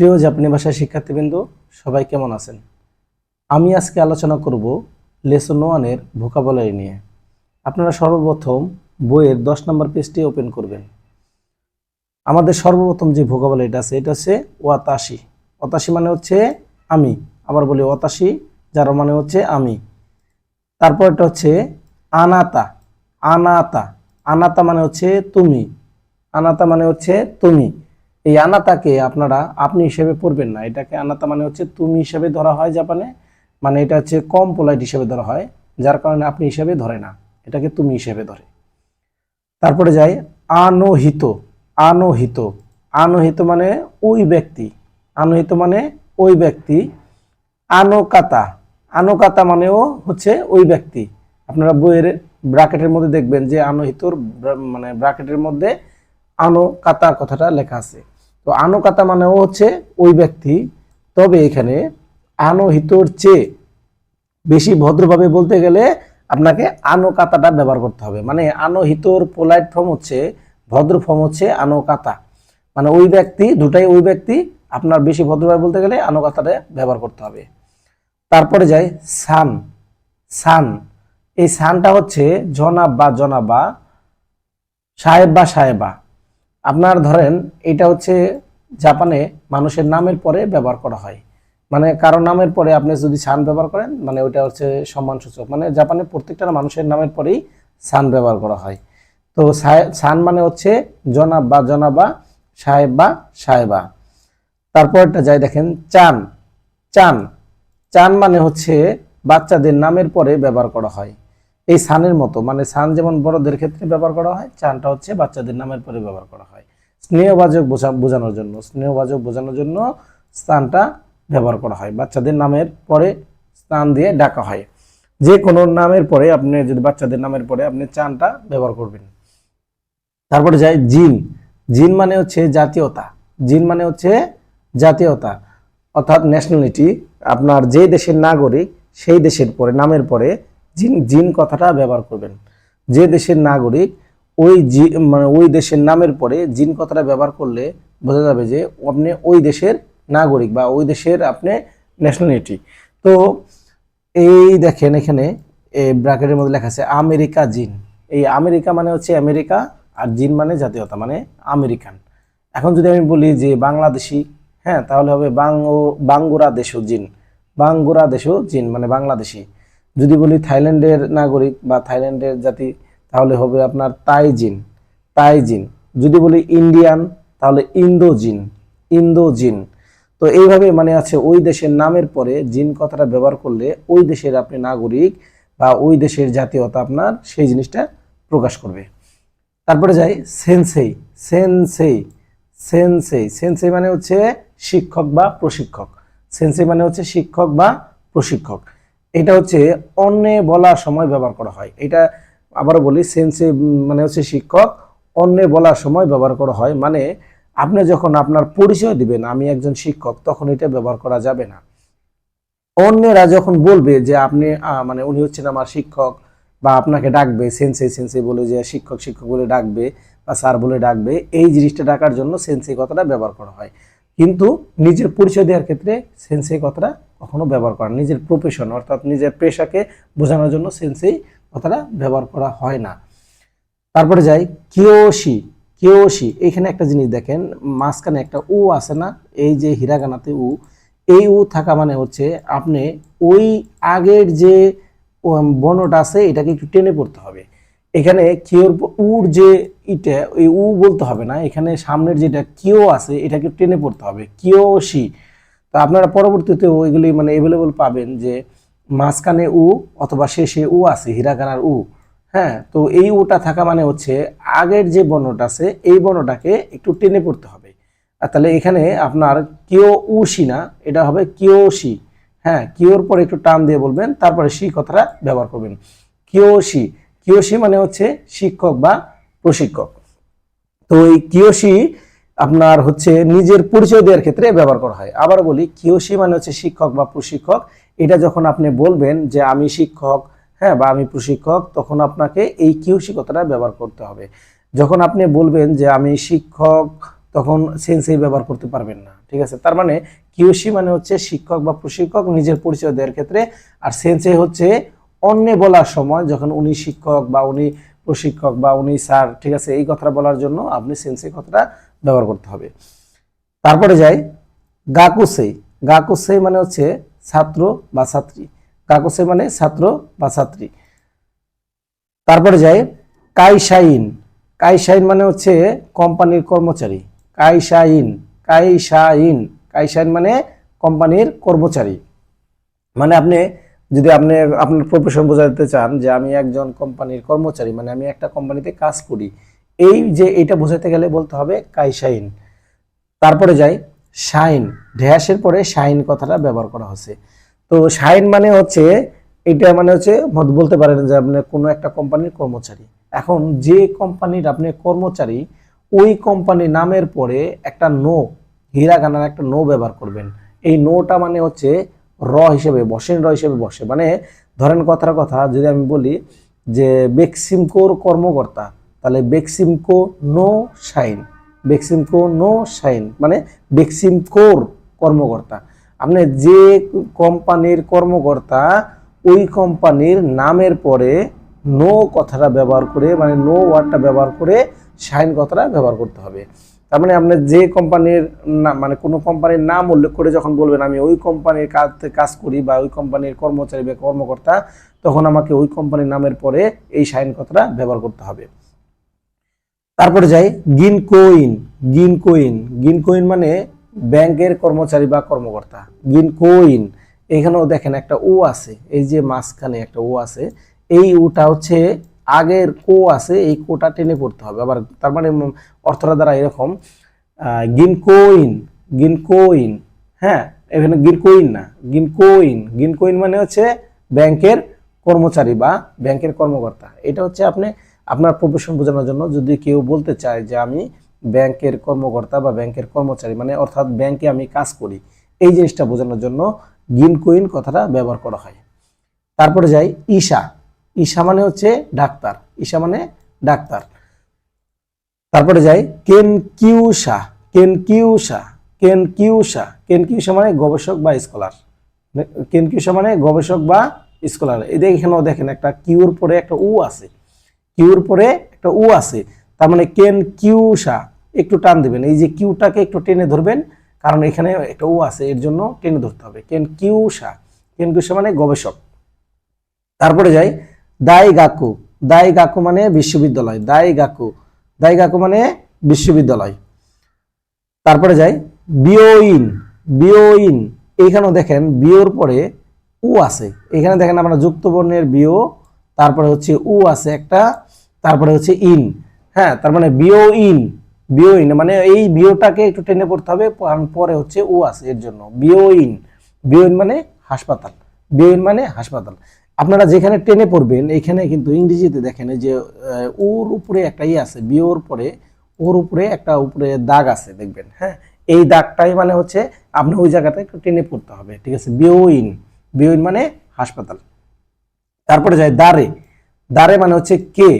প্রিয় জাপানি ভাষার শিক্ষার্থীবৃন্দ, সবাই কেমন আছেন? আমি আজকে আলোচনা করব লেসন ওয়ানের ভোকাবলারি নিয়ে। আপনারা সর্বপ্রথম বইয়ের দশ নম্বর পেজটি ওপেন করবেন। আমাদের সর্বপ্রথম যে ভোকাবলারিটা আছে, এটা হচ্ছে ওয়াতাশি। ওয়াতাশি মানে হচ্ছে আমি। আবার বলি ওয়াতাশি, যার মানে হচ্ছে আমি। তারপর এটা হচ্ছে আনাতা। আনাতা। আনাতা মানে হচ্ছে তুমি। আনাতা মানে হচ্ছে তুমি। এই আনাতাকে আপনারা আপনি হিসেবে পড়বেন না। এটাকে আনাতা মানে হচ্ছে তুমি হিসেবে ধরা হয় জাপানে মানে এটা হচ্ছে কম পোলাইট হিসেবে ধরা হয়, যার কারণে আপনি হিসেবে ধরে না। এটাকে তুমি হিসেবে ধরে। তারপরে যাই, আনহিত আনহিত। আনহিত মানে ওই ব্যক্তি, আনহিত মানে ওই ব্যক্তি। আনকাতা আনকাতা মানেও হচ্ছে ওই ব্যক্তি। আপনারা বইয়ের ব্রাকেটের মধ্যে দেখবেন যে আনহিতর মানে ব্রাকেটের মধ্যে আনকাতা কথাটা লেখা আছে। তো আনকাতা মানেও হচ্ছে ওই ব্যক্তি। তবে এখানে আনহিতর চেয়ে বেশি ভদ্রভাবে বলতে গেলে আপনাকে আনকাতাটা ব্যবহার করতে হবে। মানে আনহিতর পোলাইট ফর্ম হচ্ছে, ভদ্র ফর্ম হচ্ছে আনকাতা। মানে ওই ব্যক্তি, দুটাই ওই ব্যক্তি, আপনার বেশি ভদ্রভাবে বলতে গেলে আনকাতাটা ব্যবহার করতে হবে। তারপরে যাই, সান। সান। এই সানটা হচ্ছে জনাব বা জনাবা, সাহেব বা সাহেবা। আপনার ধরেন এটা হচ্ছে জাপানে মানুষের নামের পরে ব্যবহার করা হয়। মানে কারও নামের পরে আপনি যদি সান ব্যবহার করেন মানে ওইটা হচ্ছে সম্মানসূচক। মানে জাপানে প্রত্যেকটা মানুষের নামের পরেই সান ব্যবহার করা হয়। তো সান মানে হচ্ছে জনাব বা জনাবা, সাহেব বা সাহেবা। তারপরটা যাই দেখেন, চান চান। চান মানে হচ্ছে বাচ্চাদের নামের পরে ব্যবহার করা হয়। এই সানের মতো মানে সান যেমন বড়দের ক্ষেত্রে ব্যবহার করা হয়, চানটা হচ্ছে বাচ্চাদের নামের পরে ব্যবহার করা হয়। স্নেহবাচক বোঝা- বোঝানোর জন্য, স্নেহবাচক বোঝানোর জন্য স্থানটা ব্যবহার করা হয়। বাচ্চাদের নামের পরে স্থান দিয়ে ডাকা হয়। যে কোনো নামের পরে আপনি, যদি বাচ্চাদের নামের পরে আপনি চানটা ব্যবহার করবেন। তারপরে যাই জিন। জিন মানে হচ্ছে জাতীয়তা। জিন মানে হচ্ছে জাতীয়তা, অর্থাৎ ন্যাশনালিটি আপনার যে দেশের নাগরিক, সেই দেশের পরে, নামের পরে জিন জিন কথাটা ব্যবহার করবেন। যে দেশের নাগরিক, ওই জি মানে ওই দেশের নামের পরে জিন কথাটা ব্যবহার করলে বোঝা যাবে যে আপনি ওই দেশের নাগরিক বা ওই দেশের আপনি ন্যাশনালিটি তো এই দেখেন এখানে এই ব্র্যাকেটের মধ্যে লেখা আছে আমেরিকা জিন। এই আমেরিকা মানে হচ্ছে আমেরিকা আর জিন মানে জাতীয়তা মানে আমেরিকান। এখন যদি আমি বলি যে বাংলাদেশি হ্যাঁ তাহলে হবে বাংও বাঙ্গুরা দেশও জিন। বাঙ্গুরা দেশও জিন মানে বাংলাদেশি। যদি বলি থাইল্যান্ডের নাগরিক বা থাইল্যান্ডের জাতি, তাহলে হবে আপনার তাই জিন তাই জিন যদি বলি ইন্ডিয়ান, তাহলে ইন্দো জিন ইন্দো জিন তো এইভাবে মানে আছে ওই দেশের নামের পরে জিন কথাটা ব্যবহার করলে ওই দেশের আপনি নাগরিক বা ওই দেশের জাতীয়তা আপনার সেই জিনিসটা প্রকাশ করবে। তারপরে যাই, সেন্সেই। সেন্সেই। সেন্সেই। সেন্সেই মানে হচ্ছে শিক্ষক বা প্রশিক্ষক। সেন্সেই মানে হচ্ছে শিক্ষক বা প্রশিক্ষক। এটা হচ্ছে অন্যে বলার সময় ব্যবহার করা হয়। এটা আবারও বলি সেন্সে মানে হচ্ছে শিক্ষক, অন্যে বলার সময় ব্যবহার করা হয়। মানে আপনি যখন আপনার পরিচয় দিবেন, আমি একজন শিক্ষক, তখন এটা ব্যবহার করা যাবে না। অন্যেরা যখন বলবে যে আপনি মানে উনি হচ্ছেন আমার শিক্ষক বা আপনাকে ডাকবে সেন্সে সেন্সে বলে যে শিক্ষক শিক্ষক বলে ডাকবে বা স্যার বলে ডাকবে, এই জিনিসটা ডাকার জন্য সেন্সে কথাটা ব্যবহার করা হয়। কিন্তু নিজের পরিচয় দেওয়ার ক্ষেত্রে সেন্সে কথাটা কখনো ব্যবহার করা নিজের প্রফেশন অর্থাৎ নিজের পেশাকে বোঝানোর জন্য সেন্সেই কথাটা ব্যবহার করা হয় না। তারপরে যাই, কিয়োশি কিয়োশি, এখানে একটা জিনিস দেখেন, মাঝখানে একটা উ আছে না, এই যে হিরাগানাতে উ, এই উ থাকা মানে হচ্ছে আপনি ওই আগের যে বর্ণটা আছে, এটাকে একটু টেনে পড়তে হবে। এখানে কিওর উর যে ইটা ওই উ বলতে হবে না, এখানে সামনের যেটা কিও আছে, এটাকে টেনে পড়তে হবে। কিয়োশি তো আপনারা পরবর্তীতে ওইগুলি মানে অ্যাভেলেবল পাবেন যে মাঝখানে উ অথবা শেষে উ আছে, হিরাগানার উ হ্যাঁ? তো এই উটা থাকা মানে হচ্ছে আগের যে বর্ণটা আছে, এই বর্ণটাকে একটু টেনে পড়তে হবে। আর তাহলে এখানে আপনার কিও সি না, এটা হবে কিওশি হ্যাঁ? কিওর পরে একটু টান দিয়ে বলবেন, তারপরে সি কথাটা ব্যবহার করবেন। কিওশি কিওশি মানে হচ্ছে শিক্ষক বা প্রশিক্ষক। তো এই কিওশি আপনার হচ্ছে নিজের পরিচয় দেওয়ার ক্ষেত্রে ব্যবহার করা হয়। আবার বলি কিওশি মানে হচ্ছে শিক্ষক বা প্রশিক্ষক, এটা যখন আপনি বলবেন যে আমি শিক্ষক হ্যাঁ বা আমি প্রশিক্ষক, তখন আপনাকে এই কিওশি কথাটা ব্যবহার করতে হবে। যখন আপনি বলবেন যে আমি শিক্ষক, তখন সেন্সেই ব্যবহার করতে পারবেন না, ঠিক আছে? তার মানে কিউসি মানে হচ্ছে শিক্ষক বা প্রশিক্ষক নিজের পরিচয় দেওয়ার ক্ষেত্রে, আর সেন্সে হচ্ছে অন্য বলার সময় যখন উনি শিক্ষক বা উনি প্রশিক্ষক বা উনি স্যার, ঠিক আছে? এই কথাটা বলার জন্য আপনি সেন্সে কথাটা ব্যবহার করতে হবে। তারপরে যাই গাকুসেই গাকুসেই মানে হচ্ছে ছাত্র বা ছাত্রী। গাকুসেই মানে ছাত্র বা ছাত্রী। তারপরে যাই, কাইশাইন। কাইশাইন মানে হচ্ছে কোম্পানির কর্মচারী। কাইশাইন কাইশাইন। কাইশাইন মানে কোম্পানির কর্মচারী। মানে আপনি, যদি আপনি, আপনার প্রফেশন বোঝাতে চান যে আমি একজন কোম্পানির কর্মচারী মানে আমি একটা কোম্পানিতে কাজ করি। এই যে এটা বোঝাতে গেলে বলতে হবে কাইশাইন তারপরে যাই শাইন ঢ্যাসের পরে শাইন কথাটা ব্যবহার করা হচ্ছে। তো শাইন মানে হচ্ছে, এটা মানে হচ্ছে বলতে পারেন যে আপনি কোনো একটা কোম্পানির কর্মচারী। এখন যে কোম্পানির আপনি কর্মচারী, ওই কোম্পানির নামের পরে একটা নো, হিরাগানার একটা নো ব্যবহার করবেন। এই নোটা মানে হচ্ছে, র হিসেবে, বসেন র হিসেবে বসে। মানে ধরেন কথার কথা, যদি আমি বলি যে বেক্সিমকোর কর্মকর্তা তাহলে Beximco no shine, Beximco no shine মানে বেক্সিমকোর কর্মকর্তা। আপনি যে কোম্পানির কর্মকর্তা, ওই কোম্পানির নামের পরে নো কথাটা ব্যবহার করে মানে নো ওয়ার্ডটা ব্যবহার করে শাইন কথাটা ব্যবহার করতে হবে। তার মানে আপনি যে কোম্পানির না মানে কোনো কোম্পানির নাম উল্লেখ করে যখন বলবেন, আমি ওই কোম্পানির কাজ কাজ করি বা ওই কোম্পানির কর্মচারী বা কর্মকর্তা, তখন আমাকে ওই কোম্পানির নামের পরে এই শাইন কথাটা ব্যবহার করতে হবে। তারপরে যাই, গিনকোইন গিনকোইন গিনকোইন মানে ব্যাংকের কর্মচারী বা কর্মকর্তা। গিনকোইন, এখানেও দেখেন একটা ও আছে, এই যে মাঝখানে একটা ও আছে, এই ওটা হচ্ছে আগের কো আছে, এই কোটা টেনে পড়তে হবে। আবার তার মানে অর্থটা দ্বারা এরকম গিনকোইন গিনকোইন হ্যাঁ এখানে গিনকোইন না, গিনকোইন গিনকোইন মানে হচ্ছে ব্যাংকের কর্মচারী বা ব্যাংকের কর্মকর্তা। এটা হচ্ছে আপনি আপনার প্রফেশন বোঝানোর জন্য যদি কেউ বলতে চায় যে আমি ব্যাংকের কর্মকর্তা বা ব্যাংকের কর্মচারী মানে অর্থাৎ ব্যাংকে আমি কাজ করি, এই জিনিসটা বোঝানোর জন্য গিনকোইন কথাটা ব্যবহার করা হয়। তারপরে যাই ঈশা। ঈশা মানে হচ্ছে ডাক্তার। ঈশা মানে ডাক্তার। তারপরে যাই কেন কিউসা কেন কিউসা কেন কিউসা কেন কিউসা মানে গবেষক বা স্কলার কেন কিউসা মানে গবেষক বা স্কলার এই দেখে এখানেও দেখেন একটা কিউর পরে একটা উ আছে। কিউর পরে একটা উ আছে, তার মানে কেন কিউসা, একটু টান দিবেন। এই যে কিউটাকে একটু টেনে ধরবেন, কারণ এখানে একটা উ আছে, এর জন্য টেনে ধরতে হবে। কেন কিউসা কেন কিউসা মানে গবেষক। তারপরে যাই দাই গাকু দাই গাকু মানে বিশ্ববিদ্যালয় দাই গাকু দাই গাকু মানে বিশ্ববিদ্যালয়। তারপরে যাই বিওইন বিওইন এইখানেও দেখেন বিওর পরে উ আছে। এখানে দেখেন আমরা যুক্ত বর্ণের বিও তারপরে হচ্ছে উ আছে একটা, তারপরে হচ্ছে ইন। হ্যাঁ তার মানে বিও ইন বিও ইন মানে এই বিওটাকে একটু টেনে পড়তে হবে পরে হচ্ছে উ আছে এর জন্য। বিও ইন বিও ইন মানে হাসপাতাল বিও ইন মানে হাসপাতাল। আপনারা যেখানে টেনে পড়বেন, এখানে কিন্তু ইংরেজিতে দেখেন যে ওর উপরে একটা ই আছে, বিওর পরে ওর উপরে একটা উপরে দাগ আছে, দেখবেন হ্যাঁ? এই দাগটাই মানে হচ্ছে, আপনি ওই জায়গাটা একটু টেনে পড়তে হবে, ঠিক আছে? বিওইন বিওইন মানে হাসপাতাল। তারপরে যায় দারে। দারে মানে হচ্ছে কে?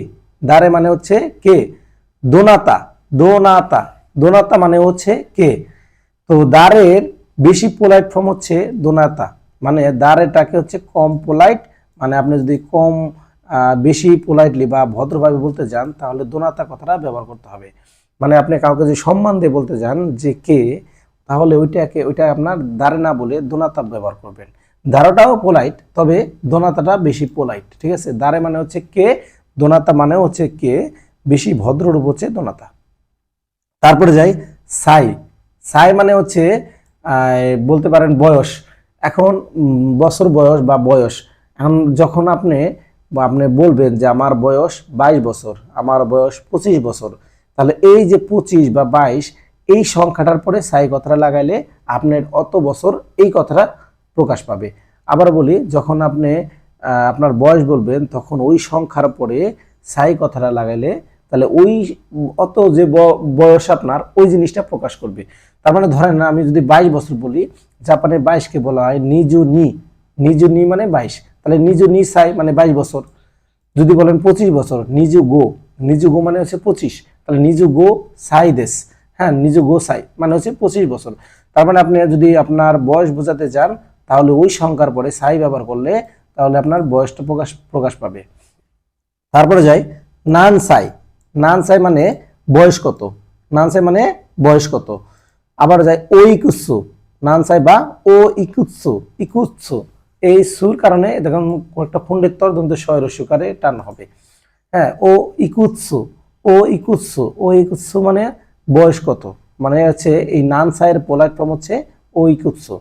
দারে মানে হচ্ছে কে? দোনাতা। দোনাতা। দোনাতা মানে হচ্ছে কে? তো দারের বেশি পোলাইট ফর্ম হচ্ছে দোনাতা। মানে দারেটাকে হচ্ছে কম পোলাইট মানে আপনি যদি কম বেশি পোলাইটলি বা ভদ্রভাবে বলতে যান, তাহলে দোনাতা কথাটা ব্যবহার করতে হবে। মানে আপনি কাউকে যদি সম্মান দিয়ে বলতে যান যে কে, তাহলে ওইটাকে, ওইটা আপনার দাঁড়ে না বলে দোনাতা ব্যবহার করবেন। দাঁড়াটাও পোলাইট তবে দোনাতাটা বেশি পোলাইট ঠিক আছে? দাঁড়ে মানে হচ্ছে কে, দোনাতা মানে হচ্ছে কে, বেশি ভদ্ররূপ হচ্ছে দোনাতা। তারপরে যাই, সাই। সাই মানে হচ্ছে বলতে পারেন বয়স। এখন বছর বয়স বা বয়স। এখন যখন আপনি, বা আপনি বলবেন যে আমার বয়স বাইশ বছর, আমার বয়স পঁচিশ বছর, তাহলে এই যে পঁচিশ বা বাইশ, এই সংখ্যাটার পরে সাই কথাটা লাগাইলে আপনার অত বছর এই কথাটা প্রকাশ পাবে। আবার বলি, যখন আপনি আপনার বয়স বলবেন, তখন ওই সংখ্যার পরে সাই কথাটা লাগাইলে, তাহলে ওই অত যে বয়স আপনার, ওই জিনিসটা প্রকাশ করবে। তার মানে ধরেন না, আমি যদি বাইশ বছর বলি, জাপানে বাইশকে বলা হয় নিজু নি নিজু নি মানে বাইশ। তাহলে নিজু নি সাই মানে বাইশ বছর। যদি বলেন পঁচিশ বছর নিজু গো নিজু গো মানে হচ্ছে পঁচিশ। তাহলে নিজু গো সাই দেশ। হ্যাঁ নিজু গো সাই মানে হচ্ছে পঁচিশ বছর। তার মানে আপনি যদি আপনার বয়স বোঝাতে চান তাহলে ওই সংখ্যার পরে সাই ব্যবহার করলে তাহলে আপনার বয়সটা প্রকাশ প্রকাশ পাবে। তারপরে যাই, নান সাই। নান সাই মানে বয়স কত? নান সাই মানে বয়স কত? আবার যাই ও ইকুৎসু নান সাই বা ও ইকুৎসু। ইকুৎসু এই সুর কারণে দেখুন, একটা পুণ্ডিত্তর দন্ত শয় রস্যকারে টান হবে। হ্যাঁ ও ইকুৎসু ও ইকুৎসু ও ইকুৎসু মানে বয়স কত? মানে হচ্ছে এই নান সাইয়ের পোলার ফর্ম হচ্ছে ও ইকুৎসু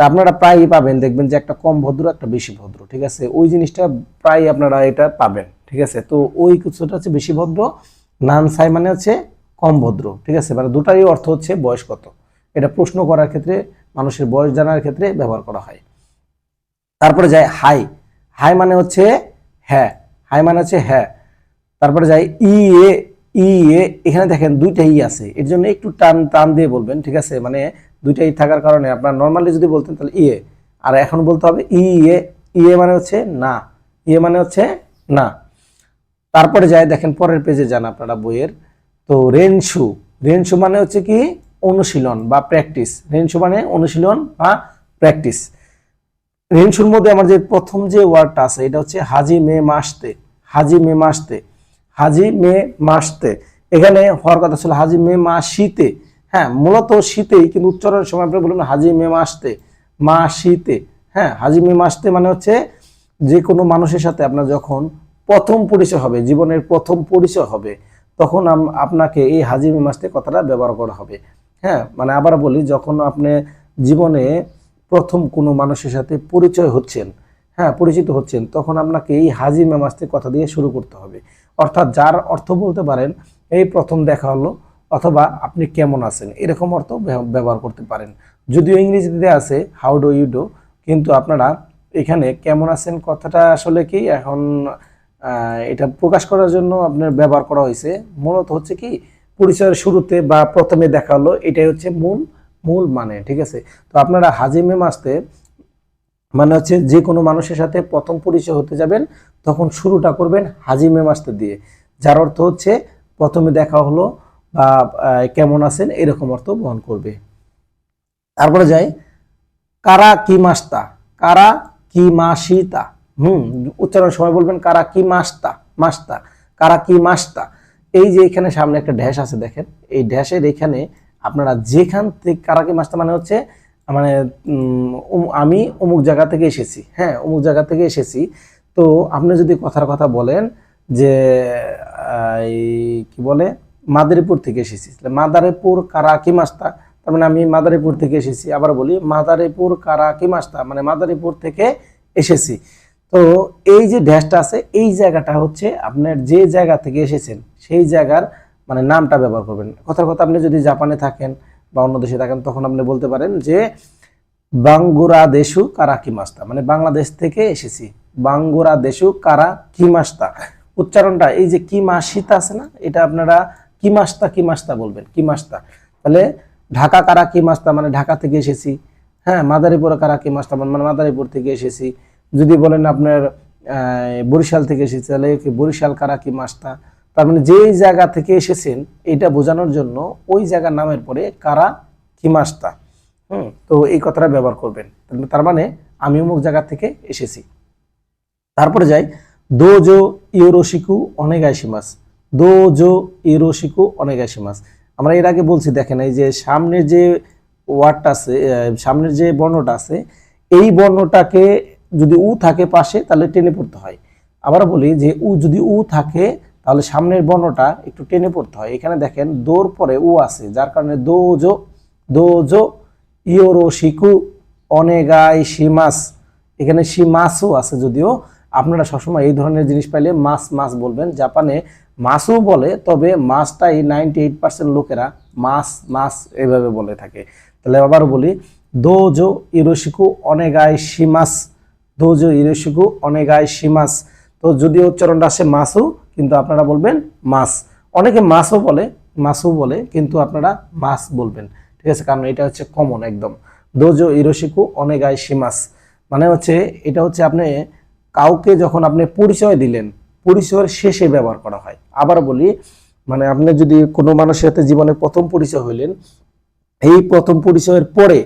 তা আপনারা প্রায়ই পাবেন, দেখবেন যে একটা কম ভদ্র, একটা বেশি ভদ্র, ঠিক আছে? ওই জিনিসটা প্রায় আপনারা এটা পাবেন, ঠিক আছে? তো ওই কিছুটা হচ্ছে বেশি ভদ্র, নান সাই মানে হচ্ছে কম ভদ্র, ঠিক আছে? মানে দুটারই অর্থ হচ্ছে বয়স কত। এটা প্রশ্ন করার ক্ষেত্রে, মানুষের বয়স জানার ক্ষেত্রে ব্যবহার করা হয়। তারপরে যায় হাই। হাই মানে হচ্ছে হ্যাঁ। হাই মানে হচ্ছে হ্যাঁ। তারপরে যায় ই এ ই এ, এখানে দেখেন দুইটা ই আছে। এর জন্য একটু টান টান দিয়ে বলবেন, ঠিক আছে? মানে দুইটা ই থাকার কারণে আপনার নর্মালি যদি বলতেন তাহলে ইয়ে। আর এখন বলতে হবে ই এ ইয়ে মানে হচ্ছে না। ইয়ে মানে হচ্ছে না। তারপরে যায় দেখেন, পরের পেজে যান আপনারা বইয়ের। তো রেনশু। রেনশু মানে হচ্ছে কি? অনুশীলন বা প্র্যাকটিস রেনশু মানে অনুশীলন বা প্র্যাকটিস রেনশুর মধ্যে আমার যে প্রথম যে ওয়ার্ডটা আছে, এটা হচ্ছে হাজি মে মাসতে। হাজি মে মাসতে। হাজি মে মাসতে। এখানে হওয়ার কথা ছিল হাজি মে মাসিতে। হ্যাঁ মূলত শীতেই, কিন্তু উচ্চারণের সময় আপনি বলবেন হাজি মে মাসতে, মা শীতে হ্যাঁ হাজি মে মাসতে মানে হচ্ছে যে কোনো মানুষের সাথে আপনার যখন প্রথম পরিচয় হবে, জীবনের প্রথম পরিচয় হবে, তখন আপনাকে এই হাজি মে মাসতে কথাটা ব্যবহার করা হবে। হ্যাঁ মানে আবার বলি, যখন আপনি জীবনে প্রথম কোনো মানুষের সাথে পরিচয় হচ্ছেন হ্যাঁ পরিচিত হচ্ছেন, তখন আপনাকে এই হাজি মেমাস্তে কথা দিয়ে শুরু করতে হবে। অর্থাৎ যার অর্থ বলতে পারেন, এই প্রথম দেখা হলো অথবা আপনি কেমন আছেন? এরকম অর্থ ব্যব- ব্যবহার করতে পারেন। যদিও ইংরেজিতে আছে হাউ ডু ইউ ডু কিন্তু আপনারা এখানে কেমন আছেন? কথাটা আসলে কি? এখন এটা প্রকাশ করার জন্য আপনার ব্যবহার করা হয়েছে। মূলত হচ্ছে কি? পরিচয়ের শুরুতে বা প্রথমে দেখা হলো, এটাই হচ্ছে মূল মূল মানে ঠিক আছে? তো আপনারা হাজিমে মাসতে মানে হচ্ছে যে কোনো মানুষের সাথে প্রথম পরিচয় হতে যাবেন, তখন শুরুটা করবেন হাজিমে মাসতে দিয়ে। যার অর্থ হচ্ছে, প্রথমে দেখা হলো বা কেমন আছেন, এরকম অর্থ বহন করবে। তারপরে যাই, কারা কি মাস্তা? কারা কি মাসিতা? হুম, উচ্চারণের সময় বলবেন কারা কি মাস্তা মাস্তা, কারা কি মাস্তা। এই যে এখানে সামনে একটা ড্যাশ আছে দেখেন, এই ড্যাশের এখানে আপনারা যেখান থেকে কারা কি মাস্তা মানে হচ্ছে মানে আমি অমুক জায়গা থেকে এসেছি হ্যাঁ অমুক জায়গা থেকে এসেছি। তো আপনি যদি কথার কথা বলেন যে কি বলে মাদারীপুর থেকে এসেছি। মাদারীপুর কারা কি মাস্তা তার মানে আমি মাদারীপুর থেকে এসেছি। আবার বলি, মাদারীপুর কারা কি মাস্তা মানে মাদারীপুর থেকে এসেছি। তো এই যে ড্যাশটা আছে, এই জায়গাটা হচ্ছে আপনার যে জায়গা থেকে এসেছেন, সেই জায়গার মানে নামটা ব্যবহার করবেন। কথার কথা, আপনি যদি জাপানে থাকেন বা অন্য দেশে থাকেন, তখন আপনি বলতে পারেন যে বাঙ্গুরা দেশু কারা কিমাস্তা মানে বাংলাদেশ থেকে এসেছি। বাঙ্গুরা দেশু কারা কিমাস্তা উচ্চারণটা, এই যে কি কিমাসিতা আছে না, এটা আপনারা কিমাস্তা কিমাস্তা বলবেন? কিমাস্তা তাহলে ঢাকা কারা কিমাস্তা মানে ঢাকা থেকে এসেছি। হ্যাঁ মাদারীপুর কারা কিমাস্তা মানে মাদারীপুর থেকে এসেছি। যদি বলেন আপনার বরিশাল থেকে এসেছি, তাহলে কি বরিশাল কারা কিমাস্তা তার মানে যেই জায়গা থেকে এসেছেন, এটা বোঝানোর জন্য ওই জায়গার নামের পরে কারা কিমাস্তা হুম, তো এই কথাটা ব্যবহার করবেন। তার মানে আমি অমুক জায়গা থেকে এসেছি। তারপরে যাই। দোজো, ইউরোশিকু অনেগাইশিমাস দোজো ইউরোশিকু অনেগাইশিমাস আমরা এর আগে বলছি, দেখেন, এই যে সামনের যে ওয়ার্ডটা আছে সামনের যে বর্ণটা আছে, এই বর্ণটাকে যদি উ থাকে পাশে, তাহলে টেনে পড়তে হয়। আবার বলি যে উ যদি উ থাকে, তাহলে সামনের বর্ণটা একটু টেনে পড়তে হয়। এখানে দেখেন, দোর পরে উ আছে, যার কারণে দো, জো, দো দোজো দোজো ইয়োরোশিকু অনেগাই শিমাস এখানে শিমাসও আছে যদিও। আপনারা সবসময় এই ধরনের জিনিস পাইলে মাছ মাছ বলবেন। জাপানে মাছও বলে, তবে মাছটাই নাইনটি এইট পার্সেন্ট লোকেরা মাছ মাছ এভাবে বলে থাকে। তাহলে আবার বলি, দোজো ইরোশিকু অনেগাই শিমাস দোজো ইরোশিকু অনেগাই শিমাস তো যদিও উচ্চারণটা আসে মাছও, কিন্তু আপনারা বলবেন মাছ। অনেকে মাছও বলে মাছও বলে, কিন্তু আপনারা মাছ বলবেন। ঠিক আছে, কারণ এটা হচ্ছে কমন একদম। দোজো ইরোশিকু অনেগাই শিমাস মানে হচ্ছে, এটা হচ্ছে আপনি কাউকে যখন আপনি পরিচয় দিলেন, পরিচয়ের শেষে ব্যবহার করা হয়। আবার বলি মানে আপনি যদি কোনো মানুষের সাথে জীবনে প্রথম পরিচয় হইলেন, এই প্রথম পরিচয়ের পরে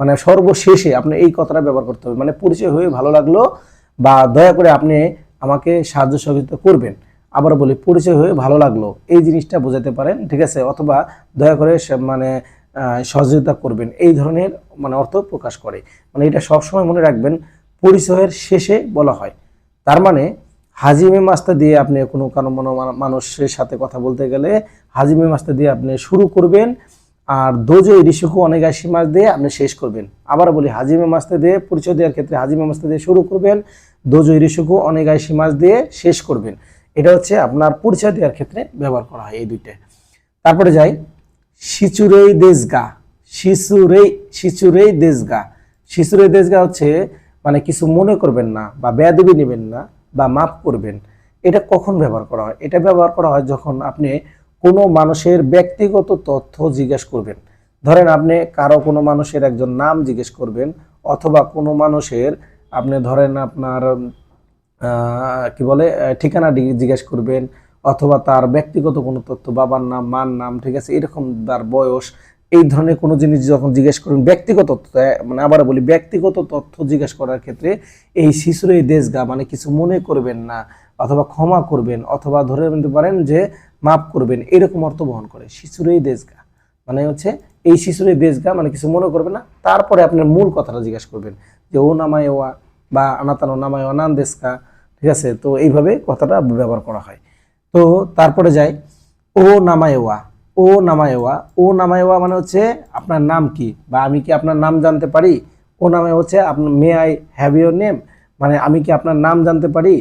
মানে সর্বশেষে আপনি এই কথাটা ব্যবহার করতে হবে। মানে পরিচয় হয়ে ভালো লাগল বা দয়া করে আপনি আমাকে সাহায্য সহযোগিতা করবেন। আবার বলি, পরিচয় হয়ে ভালো লাগল, এই জিনিসটা বোঝাতে পারেন, ঠিক আছে? অথবা দয়া করে মানে সহযোগিতা করবেন। এই ধরনের মানে অর্থ প্রকাশ করে। মানে এটা সবসময় মনে রাখবেন, পরিচয়ের শেষে বলা হয়। তার মানে হাজিমে মাস্তা দিয়ে আপনি কোনো কারও মনো মানুষের সাথে কথা বলতে গেলে হাজিমে মাস্তা দিয়ে আপনি শুরু করবেন আর দোজো ঋষিকু অনেক আশি মাস দিয়ে আপনি শেষ করবেন। আবার বলি, হাজিমে মাস্তা দিয়ে পরিচয় দেওয়ার ক্ষেত্রে হাজিমে মাস্তা দিয়ে শুরু করবেন, দোজো ঋষিকু অনেক আশি মাস দিয়ে শেষ করবেন। এটা হচ্ছে আপনার পরিচয় দেওয়ার ক্ষেত্রে ব্যবহার করা হয় এই দুইটা। তারপরে যাই, শিচুরেই দেশগা শিশুরেই শিশুরেই দেশগা। শিশুরেই দেশগা হচ্ছে মানে কিছু মনে করবেন না বা বেয়াদবি নেবেন না। বা মাপ করবেন, এটা কখন ব্যবহার করা হয়? এটা ব্যবহার করা হয় যখন আপনি কোনো মানুষের ব্যক্তিগত তথ্য জিজ্ঞেস করবেন। ধরেন আপনি কারও কোনো মানুষের একজন নাম জিজ্ঞেস করবেন, অথবা কোনো মানুষের আপনি ধরেন আপনার কি বলে ঠিকানা জিজ্ঞেস করবেন, অথবা তার ব্যক্তিগত কোনো তথ্য, বাবার নাম, মার নাম, ঠিক আছে? এরকম তার বয়স এই ধরনের কোনো জিনিস যখন জিজ্ঞেস করবেন, ব্যক্তিগত তথ্য মানে আবার বলি, ব্যক্তিগত তথ্য জিজ্ঞেস করার ক্ষেত্রে এই শিশুর এই দেশগা মানে কিছু মনে করবেন না, অথবা ক্ষমা করবেন, অথবা ধরে নিতে পারেন যে মাফ করবেন, এরকম অর্থ বহন করে শিশুর এই দেশগা। মানে হচ্ছে এই শিশুর এই দেশগা মানে কিছু মনে করবেন না, তারপরে আপনার মূল কথাটা জিজ্ঞেস করবেন যে, ও নামায় ওয়া বা আনাতান আনাতানো নামায় অনান দেশকা ঠিক আছে? তো এইভাবে কথাটা ব্যবহার করা হয়। তো তারপরে যায় ও নামায়ওয়া ও নামায়ওয়া। ও নামায়ওয়া মানে হচ্ছে আপনার নাম কি? বা আমি কি আপনার নাম জানতে পারি? ও নামে হচ্ছে আপনার may I have your name মানে আমি কি আপনার নাম জানতে পারি?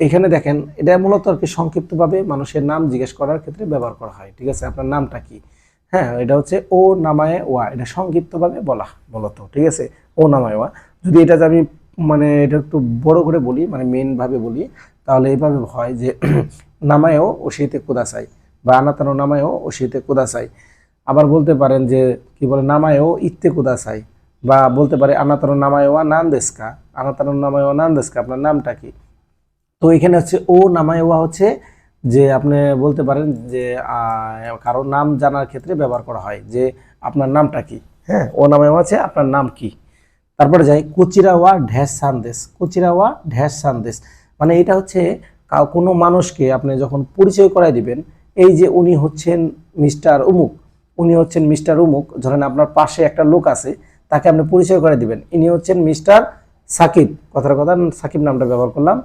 এখানে দেখেন, এটা মূলত আর কি সংক্ষিপ্তভাবে মানুষের নাম জিজ্ঞেস করার ক্ষেত্রে ব্যবহার করা হয়। ঠিক আছে, আপনার নামটা কি? হ্যাঁ এটা হচ্ছে ও নামায় ওয়া এটা সংক্ষিপ্তভাবে বলা মূলত। ঠিক আছে, ও নামায় ওয়া যদি এটা আমি মানে এটা একটু বড় করে বলি মানে মেনভাবে বলি, তাহলে এইভাবে হয় যে, নামায়ও ও শীতে কোদাসাই বা আনাতানো নামায়ও ও শীতে কোদাসাই আবার বলতে পারেন যে, কি বলে, নামায়ও ইত্তে কোদাসাই বা বলতে পারে, আনাতানো নামায়ও নান দেশকা আনাতানো নামায়ও নান দেশকা আপনার নামটা কি? তো এখানে হচ্ছে ও নামায়ওয়া হচ্ছে যে, আপনি বলতে পারেন যে কারও নাম জানার ক্ষেত্রে ব্যবহার করা হয় যে, আপনার নামটা কি? হ্যাঁ ও নামায়ওয়া আছে, আপনার নাম কি? তারপরে যাই, কুচিরাওয়া ঢ্যাস সান্দেশ। কুচিরাওয়া ঢ্যাস সান্দেশ। মানে এটা হচ্ছে কোনো মানুষকে আপনি যখন পরিচয় করাই দিবেন এই যে উনি হচ্ছেন মিস্টার উমুক, উনি হচ্ছেন মিস্টার উমুক, ধরেন আপনার পাশে একটা লোক আছে, তাকে আপনি পরিচয় করে দিবেন। ইনি হচ্ছেন মিস্টার সাকিব, কথার কথা, সাকিব নামটা ব্যবহার করলাম,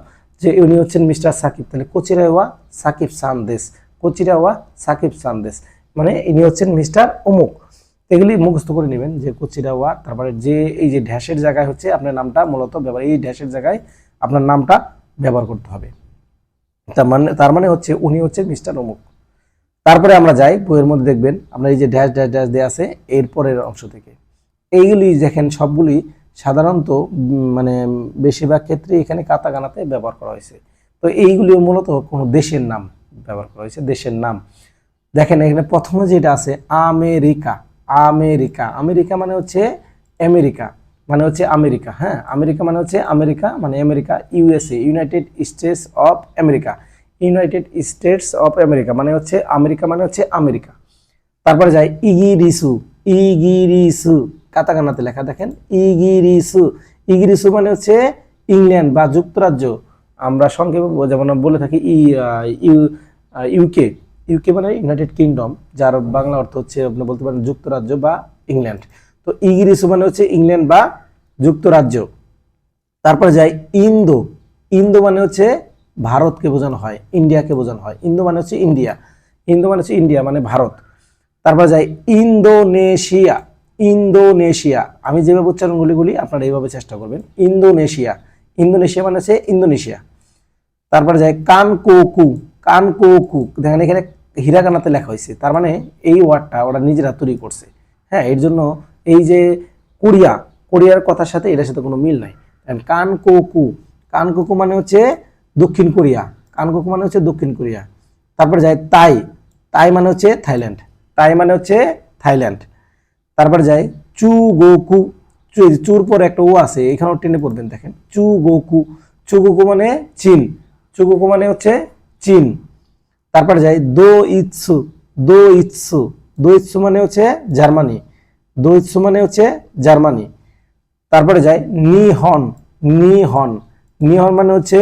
যে উনি হচ্ছেন মিস্টার সাকিব। তাহলে কোচিরাওয়া সাকিব সান্দেশ, কোচিরাওয়া সাকিব সান্দেশ মানে ইনি হচ্ছেন মিস্টার অমুক এগুলি মুখস্থ করে নেবেন যে কোচিরাওয়া, তারপরে যে এই যে ঢ্যাসের জায়গায় হচ্ছে, আপনার নামটা মূলত ব্যবহার, এই ড্যাশের জায়গায় আপনার নামটা ব্যবহার করতে হবে। তার মানে তার মানে হচ্ছে উনি হচ্ছেন মিস্টার অমুক তারপরে আমরা যাই, বইয়ের মধ্যে দেখবেন আমরা এই যে ড্যাশ ড্যাশ ড্যাশ দেওয়া আছে, এর পরের অংশ থেকে। এইগুলি দেখেন সবগুলি সাধারণত মানে বেশিরভাগ ক্ষেত্রে এখানে কাতাকানাতে ব্যবহার করা হয়েছে। তো এইগুলি মূলত কোনো দেশের নাম ব্যবহার করা হয়েছে, দেশের নাম। দেখেন এখানে প্রথমে যেটা আছে, আমেরিকা। আমেরিকা। আমেরিকা মানে হচ্ছে আমেরিকা মানে হচ্ছে আমেরিকা হ্যাঁ? আমেরিকা মানে হচ্ছে আমেরিকা মানে America, USA United States of America United States of America মানে হচ্ছে আমেরিকা মানে হচ্ছে আমেরিকা। তারপরে যাই ইগিরিসু ইগিরিসু কাতাকানাতে লেখা দেখেন, ইগিরিসু। ইগিরিসু মানে হচ্ছে ইংল্যান্ড বা যুক্তরাজ্য। আমরা সংক্ষেপে যেমন বলে থাকি ই ইউ ইউকে ইউকে মানে ইউনাইটেড কিংডম যার বাংলা অর্থ হচ্ছে, আপনি বলতে পারেন যুক্তরাজ্য বা ইংল্যান্ড। তো ইগিরিসু মানে হচ্ছে ইংল্যান্ড বা যুক্তরাজ্য। তারপরে যাই ইন্দো। ইন্দো মানে হচ্ছে ভারতকে বোঝানো হয়, ইন্ডিয়াকে বোঝানো হয়। ইন্দো মানে হচ্ছে ইন্ডিয়া। ইন্দো মানে হচ্ছে ইন্ডিয়া মানে ভারত। তারপর যাই, ইন্দোনেশিয়া। ইন্দোনেশিয়া। আমি যেভাবে উচ্চারণগুলি বলি আপনারা এইভাবে চেষ্টা করবেন। ইন্দোনেশিয়া। ইন্দোনেশিয়া মানে হচ্ছে ইন্দোনেশিয়া। তারপরে যাই, কানকোকু। কানকোকু। দেখেন এখানে হিরাগানাতে লেখা হয়েছে। তার মানে এই ওয়ার্ডটা ওরা নিজেরা তৈরি করছে। হ্যাঁ এর জন্য এই যে কোরিয়া, কোরিয়ার কথার সাথে এটার সাথে কোনো মিল নাই। কানকোকু। কানকোকু মানে হচ্ছে দক্ষিণ কোরিয়া। কানকোকু মানে হচ্ছে দক্ষিণ কোরিয়া। তারপরে যাই তাই। তাই মানে হচ্ছে থাইল্যান্ড। তাই মানে হচ্ছে থাইল্যান্ড। তারপর যাই চু গোকু চু চুর পর একটা ও আছে এখানেও টেনে পড়বেন, দেখেন। চু গোকু চু গোকু মানে চীন। চু গোকু মানে হচ্ছে চীন। তারপর যাই দো ইৎসু দো ইৎসু দো ইৎসু মানে হচ্ছে জার্মানি। দোইৎস মানে হচ্ছে জার্মানি। তারপরে যাই নিহন। নিহন। নিহন মানে হচ্ছে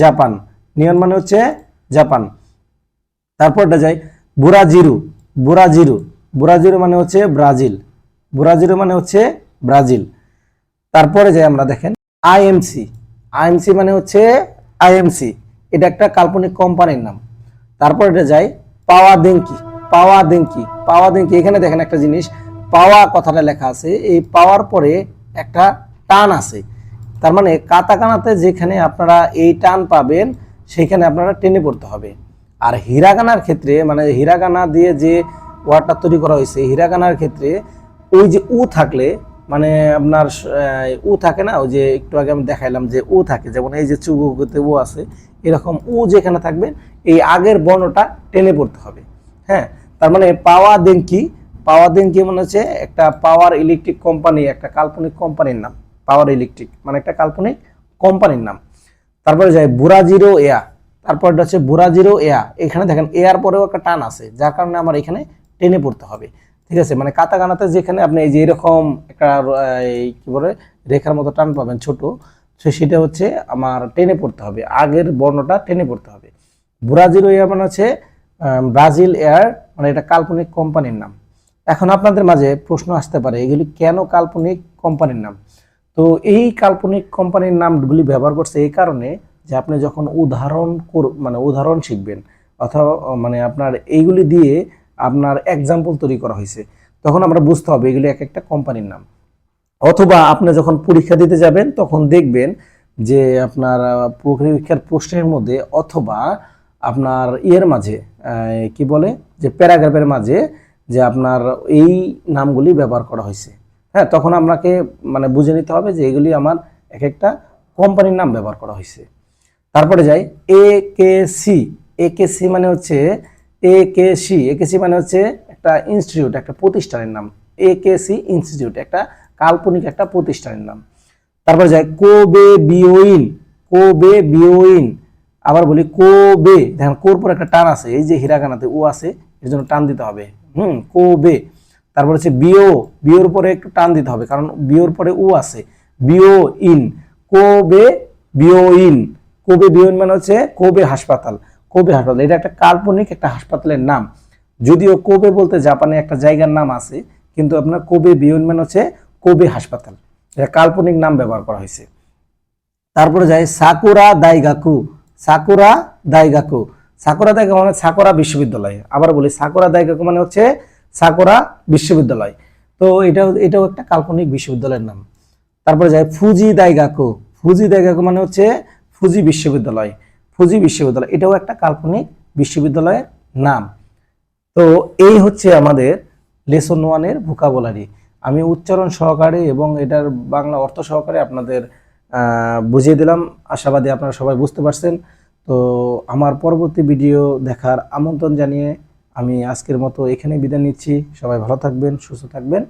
জাপান। নিহন মানে হচ্ছে জাপান। তারপরটা যাই, বুরাজিরু বুরাজিরু। বুরাজিরু মানে হচ্ছে ব্রাজিল। বুরাজিরু মানে হচ্ছে ব্রাজিল। তারপরে যাই আমরা দেখেন, আইএমসি। আইএমসি মানে হচ্ছে আইএমসি। এটা একটা কাল্পনিক কোম্পানির নাম। তারপর এটা যাই, পাওয়া দেঙ্কি পাওয়া দেঙ্কি পাওয়া দেঙ্কি এখানে দেখেন একটা জিনিস, পাওয়া কথাটা লেখা আছে। এই পাওয়ার পরে একটা টান আছে। তার মানে কাতাকানাতে যেখানে আপনারা এই টান পাবেন, সেখানে আপনারা টেনে পড়তে হবে। আর হিরাগানার ক্ষেত্রে মানে হিরাগানা দিয়ে যে ওয়ার্ডটা তৈরি করা হয়েছে, হিরাগানার ক্ষেত্রে ওই যে উ থাকলে মানে আপনার উ থাকে না, ওই যে একটু আগে আমি দেখাইলাম যে উ থাকে, যেমন এই যে চুগুতে উ আছে, এরকম উ যেখানে থাকবে, এই আগের বর্ণটা টেনে পড়তে হবে। হ্যাঁ তার মানে পাওয়া দেন কি পাওয়া দেঙ্কি মনে হচ্ছে একটা পাওয়ার ইলেকট্রিক কোম্পানি, একটা কাল্পনিক কোম্পানির নাম। পাওয়ার ইলেকট্রিক মানে একটা কাল্পনিক কোম্পানির নাম। তারপরে যায় বুরাজিরো এয়া তারপরটা হচ্ছে বুরাজিরো এয়া এখানে দেখেন এয়ার পরেও একটা টান আছে, যার কারণে আমার এখানে টেনে পড়তে হবে। ঠিক আছে? মানে কাতা কাতাকানাতে যেখানে আপনি এই যে এরকম একটা, এই কি বলে, রেখার মতো টান পাবেন ছোট তো সেটা হচ্ছে আমার টেনে পড়তে হবে, আগের বর্ণটা টেনে পড়তে হবে। ব্রাজিল এয়ার মানে হচ্ছে ব্রাজিল এয়ার মানে এটা কাল্পনিক কোম্পানির নাম। এখন আপনাদের মাঝে প্রশ্ন আসতে পারে, এগুলি কেন কাল্পনিক কোম্পানির নাম? তো এই কাল্পনিক কোম্পানির নামগুলি ব্যবহার করছে এই কারণে যে আপনি যখন উদাহরণ কর- মানে উদাহরণ শিখবেন অথবা মানে আপনার এইগুলি দিয়ে আপনার এক্সাম্পল তৈরি করা হয়েছে, তখন আমরা বুঝতে হবে এগুলি এক একটা কোম্পানির নাম। অথবা আপনি যখন পরীক্ষা দিতে যাবেন, তখন দেখবেন যে আপনার পরীক্ষার প্রশ্নের মধ্যে অথবা আপনার ইয়ের মাঝে কি বলে? যে প্যারাগ্রাফের মাঝে যে আপনার এই নামগুলি ব্যবহার করা হয়েছে। হ্যাঁ তখন আপনাকে মানে বুঝে নিতে হবে যে এগুলি আমার এক একটা কোম্পানির নাম ব্যবহার করা হয়েছে। তারপরে যাই, এ কে সি। এ কে সি মানে হচ্ছে, এ কে সি। এ কে সি মানে হচ্ছে একটা ইনস্টিটিউট একটা প্রতিষ্ঠানের নাম। এ কে সি ইনস্টিটিউট একটা কাল্পনিক একটা প্রতিষ্ঠানের নাম। তারপরে যাই কোবে বিওইন কোবে বিওইন আবার বলি কোবে। দেখেন, কোর পর একটা টান আছে, এই যে হিরাগানাতে ও আছে, এর জন্য টান দিতে হবে। হুম, কোবে। তারপর হচ্ছে বিও, বিওর পরে একটু টান দিতে হবে, কারণ বিওর পরে উ আছে। বিও ইন, কোবে বিও ইন, কোবে বিওইন মানে হচ্ছে কোবে হাসপাতাল কোবে হাসপাতাল। এটা একটা কাল্পনিক একটা হাসপাতালের নাম। যদিও কোবে বলতে জাপানে একটা জায়গার নাম আছে, কিন্তু আপনার কোবে বিওইন মানে হচ্ছে কোবে হাসপাতাল। এটা কাল্পনিক নাম ব্যবহার করা হয়েছে। তারপরে যাই Sakura Daigaku Sakura Daigaku. Sakura Daigaku মানে সাকুরা বিশ্ববিদ্যালয়। আবার বলি সাকুরা দাইগাকু মানে হচ্ছে সাকুরা বিশ্ববিদ্যালয়। তো এটাও এটাও একটা কাল্পনিক বিশ্ববিদ্যালয়ের নাম। তারপরে যাই ফুজি দাইগাকু ফুজি দাইগাকু মানে হচ্ছে ফুজি বিশ্ববিদ্যালয়। ফুজি বিশ্ববিদ্যালয়, এটাও একটা কাল্পনিক বিশ্ববিদ্যালয়ের নাম। তো এই হচ্ছে আমাদের লেসন ওয়ানের ভোকাবুলারি। আমি উচ্চারণ সহকারে এবং এটার বাংলা অর্থ সহকারে আপনাদের বুঝিয়ে দিলাম। আশাবাদী আপনারা সবাই বুঝতে পারছেন। তো আমার পরবর্তী ভিডিও দেখার আমন্ত্রণ জানিয়ে আমি আজকের মতো এখানে বিদায় নিচ্ছি। সবাই ভালো থাকবেন সুস্থ থাকবেন।